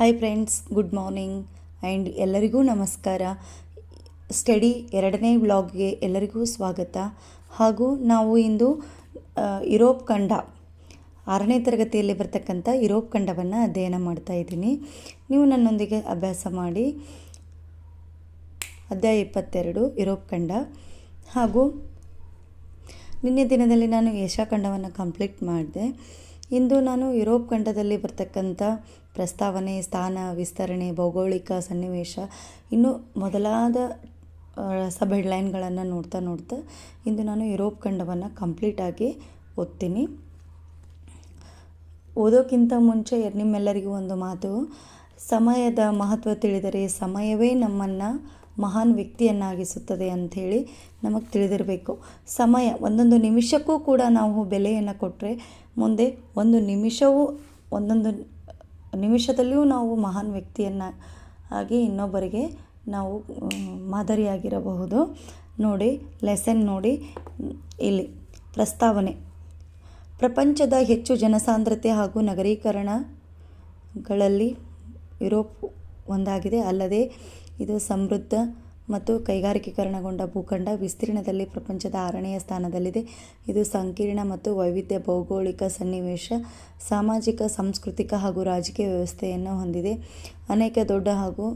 Hi friends good morning and ಎಲ್ಲರಿಗೂ ನಮಸ್ಕಾರ. Study ಎರಡನೇ ವ್ಲಾಗ್ಗೆ ಎಲ್ಲರಿಗೂ ಸ್ವಾಗತ. ಹಾಗೂ ನಾವು ಇಂದು ಯುರೋಪ್ ಖಂಡ ಆರನೇ ತರಗತಿಯಲ್ಲಿ ಬರ್ತಕ್ಕಂಥ ಯುರೋಪ್ ಖಂಡವನ್ನು ಅಧ್ಯಯನ ಮಾಡ್ತಾ ಇದ್ದೀನಿ. ನೀವು ನನ್ನೊಂದಿಗೆ ಅಭ್ಯಾಸ ಮಾಡಿ, ಅಧ್ಯಾಯ ಇಪ್ಪತ್ತೆರಡು ಯುರೋಪ್ ಖಂಡ. ಹಾಗೂ ನಿನ್ನೆ ದಿನದಲ್ಲಿ ನಾನು ಏಷ್ಯಾ ಖಂಡವನ್ನು ಕಂಪ್ಲೀಟ್ ಮಾಡಿದೆ. ಇಂದು ನಾನು ಯುರೋಪ್ ಖಂಡದಲ್ಲಿ ಬರ್ತಕ್ಕಂಥ ಪ್ರಸ್ತಾವನೆ, ಸ್ಥಾನ, ವಿಸ್ತರಣೆ, ಭೌಗೋಳಿಕ ಸನ್ನಿವೇಶ, ಇನ್ನು ಮೊದಲಾದ ಸಬ್ ಹೆಡ್ಲೈನ್ಗಳನ್ನು ನೋಡ್ತಾ ನೋಡ್ತಾ ಇಂದು ನಾನು ಯುರೋಪ್ ಖಂಡವನ್ನು ಕಂಪ್ಲೀಟಾಗಿ ಓದ್ತೀನಿ. ಓದೋಕ್ಕಿಂತ ಮುಂಚೆ ನಿಮ್ಮೆಲ್ಲರಿಗೂ ಒಂದು ಮಾತು. ಸಮಯದ ಮಹತ್ವ ತಿಳಿದರೆ ಸಮಯವೇ ನಮ್ಮನ್ನು ಮಹಾನ್ ವ್ಯಕ್ತಿಯನ್ನಾಗಿಸುತ್ತದೆ ಅಂಥೇಳಿ ನಮಗೆ ತಿಳಿದಿರಬೇಕು. ಸಮಯ, ಒಂದೊಂದು ನಿಮಿಷಕ್ಕೂ ಕೂಡ ನಾವು ಬೆಲೆಯನ್ನು ಕೊಟ್ಟರೆ ಮುಂದೆ ಒಂದು ನಿಮಿಷವೂ, ಒಂದೊಂದು ನಿಮಿಷದಲ್ಲಿಯೂ ನಾವು ಮಹಾನ್ ವ್ಯಕ್ತಿಯನ್ನು ಆಗಿ ಇನ್ನೊಬ್ಬರಿಗೆ ನಾವು ಮಾದರಿಯಾಗಿರಬಹುದು. ನೋಡಿ ಲೆಸನ್ ನೋಡಿ, ಇಲ್ಲಿ ಪ್ರಸ್ತಾವನೆ. ಪ್ರಪಂಚದ ಹೆಚ್ಚು ಜನಸಾಂದ್ರತೆ ಹಾಗೂ ನಗರೀಕರಣಗಳಲ್ಲಿ ಯುರೋಪ್ ಒಂದಾಗಿದೆ. ಅಲ್ಲದೆ, ಇದು ಸಮೃದ್ಧ ಮತ್ತು ಕೈಗಾರಿಕೀಕರಣಗೊಂಡ ಭೂಖಂಡ ವಿಸ್ತೀರ್ಣದಲ್ಲಿ ಪ್ರಪಂಚದ ಆರನೆಯ ಸ್ಥಾನದಲ್ಲಿದೆ. ಇದು ಸಂಕೀರ್ಣ ಮತ್ತು ವೈವಿಧ್ಯ ಭೌಗೋಳಿಕ ಸನ್ನಿವೇಶ, ಸಾಮಾಜಿಕ, ಸಾಂಸ್ಕೃತಿಕ ಹಾಗೂ ರಾಜಕೀಯ ವ್ಯವಸ್ಥೆಯನ್ನು ಹೊಂದಿದೆ. ಅನೇಕ ದೊಡ್ಡ ಹಾಗೂ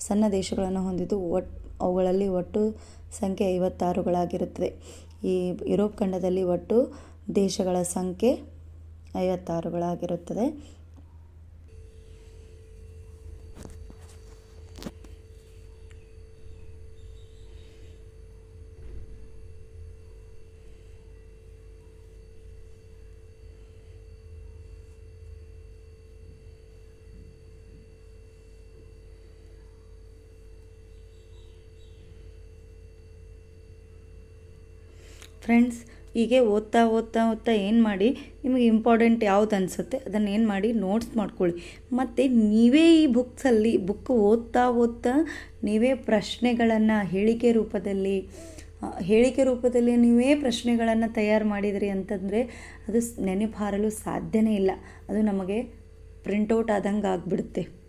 ಸಣ್ಣ ದೇಶಗಳನ್ನು ಹೊಂದಿದ್ದು ಒಟ್, ಅವುಗಳಲ್ಲಿ ಒಟ್ಟು ಸಂಖ್ಯೆ ಐವತ್ತಾರುಗಳಾಗಿರುತ್ತದೆ. ಈ ಯುರೋಪ್ ಖಂಡದಲ್ಲಿ ಒಟ್ಟು ದೇಶಗಳ ಸಂಖ್ಯೆ ಐವತ್ತಾರುಗಳಾಗಿರುತ್ತದೆ. ಫ್ರೆಂಡ್ಸ್ ಹೀಗೆ ಓದ್ತಾ ಓದ್ತಾ ಓದ್ತಾ ಏನು ಮಾಡಿ? ನಿಮಗೆ ಇಂಪಾರ್ಟೆಂಟ್ ಯಾವ್ದು ಅನಿಸುತ್ತೆ? ಅದನ್ನು ಏನು ಮಾಡಿ? ನೋಟ್ಸ್ ಮಾಡ್ಕೊಳ್ಳಿ. ಮತ್ತು ನೀವೇ ಈ ಬುಕ್ಸಲ್ಲಿ ಬುಕ್ ಓದ್ತಾ ಓದ್ತಾ ನೀವೇ ಪ್ರಶ್ನೆಗಳನ್ನು ಹೇಳಿಕೆ ರೂಪದಲ್ಲಿ ಹೇಳಿಕೆ ರೂಪದಲ್ಲಿ ನೀವೇ ಪ್ರಶ್ನೆಗಳನ್ನು ತಯಾರು ಮಾಡಿದಿರಿ ಅಂತಂದರೆ ಅದು ನೆನಪು ಹಾರಲು ಸಾಧ್ಯವೇ ಇಲ್ಲ. ಅದು ನಮಗೆ ಪ್ರಿಂಟೌಟ್ ಆದಂಗೆ ಆಗಿಬಿಡುತ್ತೆ.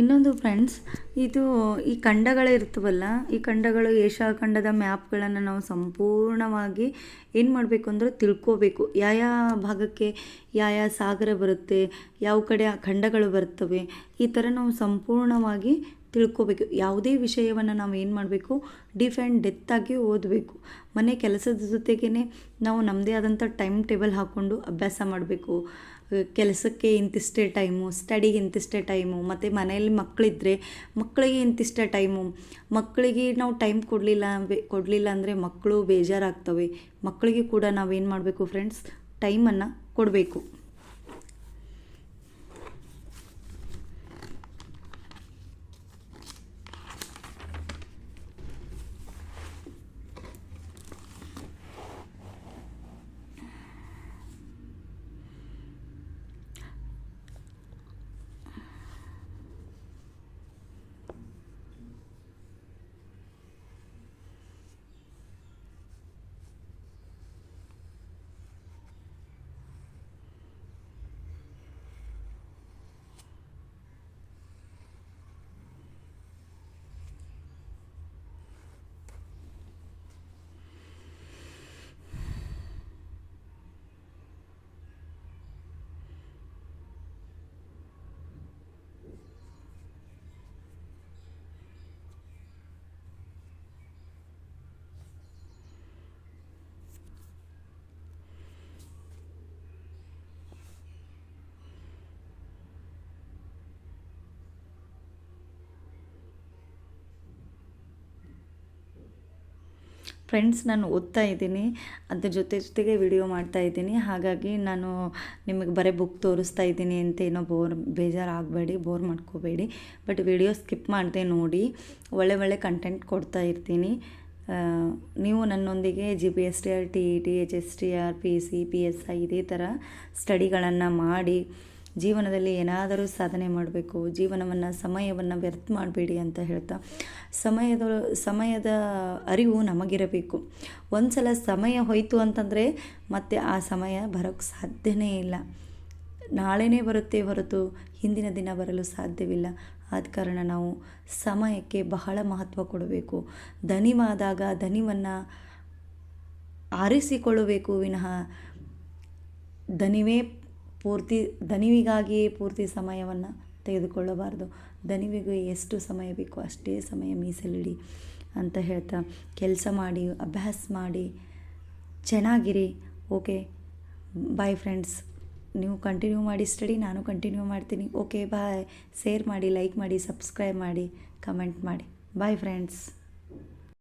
ಇನ್ನೊಂದು ಫ್ರೆಂಡ್ಸ್ ಇದು ಈ ಖಂಡಗಳೇ ಇರ್ತವಲ್ಲ, ಈ ಖಂಡಗಳು ಏಷ್ಯಾ ಖಂಡದ ಮ್ಯಾಪ್ಗಳನ್ನು ನಾವು ಸಂಪೂರ್ಣವಾಗಿ ಏನು ಮಾಡಬೇಕು ಅಂದರೆ ತಿಳ್ಕೋಬೇಕು. ಯಾವ ಭಾಗಕ್ಕೆ ಯಾವ ಯಾವ ಸಾಗರ ಬರುತ್ತೆ, ಯಾವ ಕಡೆ ಆ ಖಂಡಗಳು ಬರ್ತವೆ, ಈ ಥರ ನಾವು ಸಂಪೂರ್ಣವಾಗಿ ತಿಳ್ಕೋಬೇಕು. ಯಾವುದೇ ವಿಷಯವನ್ನು ನಾವು ಏನು ಮಾಡಬೇಕು ಡಿಫೆಂಡ್ ಆ್ಯಂಡ್ ಡೆತ್ತಾಗಿ ಓದಬೇಕು. ಮನೆ ಕೆಲಸದ ಜೊತೆಗೇ ನಾವು ನಮ್ಮದೇ ಆದಂಥ ಟೈಮ್ ಟೇಬಲ್ ಹಾಕ್ಕೊಂಡು ಅಭ್ಯಾಸ ಮಾಡಬೇಕು. ಕೆಲಸಕ್ಕೆ ಇಂತಿಷ್ಟೇ ಟೈಮು ಸ್ಟಡಿಗೆ ಇಂತಿಷ್ಟೇ ಟೈಮು, ಮತ್ತು ಮನೆಯಲ್ಲಿ ಮಕ್ಕಳಿದ್ರೆ ಮಕ್ಕಳಿಗೆ ಇಂತಿಷ್ಟೇ ಟೈಮು. ಮಕ್ಕಳಿಗೆ ನಾವು ಟೈಮ್ ಕೊಡಲಿಲ್ಲ ಕೊಡಲಿಲ್ಲ ಅಂದರೆ ಮಕ್ಕಳು ಬೇಜಾರಾಗ್ತವೆ. ಮಕ್ಕಳಿಗೆ ಕೂಡ ನಾವೇನು ಮಾಡಬೇಕು ಫ್ರೆಂಡ್ಸ್ ಟೈಮನ್ನು ಕೊಡಬೇಕು. ಫ್ರೆಂಡ್ಸ್ ನಾನು ಓದ್ತಾ ಇದ್ದೀನಿ. ಅದ್ರ ಜೊತೆ ಜೊತೆಗೆ ವಿಡಿಯೋ ಮಾಡ್ತಾ ಇದ್ದೀನಿ. ಹಾಗಾಗಿ ನಾನು ನಿಮಗೆ ಬರೀ ಬುಕ್ ತೋರಿಸ್ತಾ ಇದ್ದೀನಿ ಅಂತ ಏನೋ ಬೋರ್ ಬೇಜಾರಾಗಬೇಡಿ ಬೋರ್ ಮಾಡ್ಕೋಬೇಡಿ. ಬಟ್ ವಿಡಿಯೋ ಸ್ಕಿಪ್ ಮಾಡಿದೆ ನೋಡಿ. ಒಳ್ಳೆ ಒಳ್ಳೆ ಕಂಟೆಂಟ್ ಕೊಡ್ತಾ ಇರ್ತೀನಿ. ನೀವು ನನ್ನೊಂದಿಗೆ G P S T R T E T H S T R P C P S I ಇದೇ ಥರ ಸ್ಟಡಿಗಳನ್ನು ಮಾಡಿ. ಜೀವನದಲ್ಲಿ ಏನಾದರೂ ಸಾಧನೆ ಮಾಡಬೇಕು, ಜೀವನವನ್ನು, ಸಮಯವನ್ನು ವ್ಯರ್ಥ ಮಾಡಬೇಡಿ ಅಂತ ಹೇಳ್ತಾ, ಸಮಯದ ಸಮಯದ ಅರಿವು ನಮಗಿರಬೇಕು. ಒಂದು ಸಲ ಸಮಯ ಹೋಯಿತು ಅಂತಂದರೆ ಮತ್ತೆ ಆ ಸಮಯ ಬರೋಕ್ಕೆ ಸಾಧ್ಯನೇ ಇಲ್ಲ. ನಾಳೆನೇ ಬರುತ್ತೆ ಹೊರತು ಹಿಂದಿನ ದಿನ ಬರಲು ಸಾಧ್ಯವಿಲ್ಲ. ಆದ ಕಾರಣ ನಾವು ಸಮಯಕ್ಕೆ ಬಹಳ ಮಹತ್ವ ಕೊಡಬೇಕು. ಧನಿವಾದಾಗ ಧನಿವನ್ನು ಆರಿಸಿಕೊಳ್ಳಬೇಕು ವಿನಃ ದಣಿವೇ ಪೂರ್ತಿ ದಣಿವಿಗಾಗಿಯೇ ಪೂರ್ತಿ ಸಮಯವನ್ನು ತೆಗೆದುಕೊಳ್ಳಬಾರ್ದು. ದಣಿವಿಗೆ ಎಷ್ಟು ಸಮಯ ಬೇಕೋ ಅಷ್ಟೇ ಸಮಯ ಮೀಸಲಿಡಿ ಅಂತ ಹೇಳ್ತಾ ಕೆಲಸ ಮಾಡಿ, ಅಭ್ಯಾಸ ಮಾಡಿ, ಚೆನ್ನಾಗಿರಿ, ಓಕೆ ಬಾಯ್ ಫ್ರೆಂಡ್ಸ್ ನೀವು ಕಂಟಿನ್ಯೂ ಮಾಡಿ ಸ್ಟಡಿ ನಾನು ಕಂಟಿನ್ಯೂ ಮಾಡ್ತೀನಿ. ಓಕೆ ಬಾಯ್ ಶೇರ್ ಮಾಡಿ ಲೈಕ್ ಮಾಡಿ ಸಬ್ಸ್ಕ್ರೈಬ್ ಮಾಡಿ ಕಮೆಂಟ್ ಮಾಡಿ. Bye friends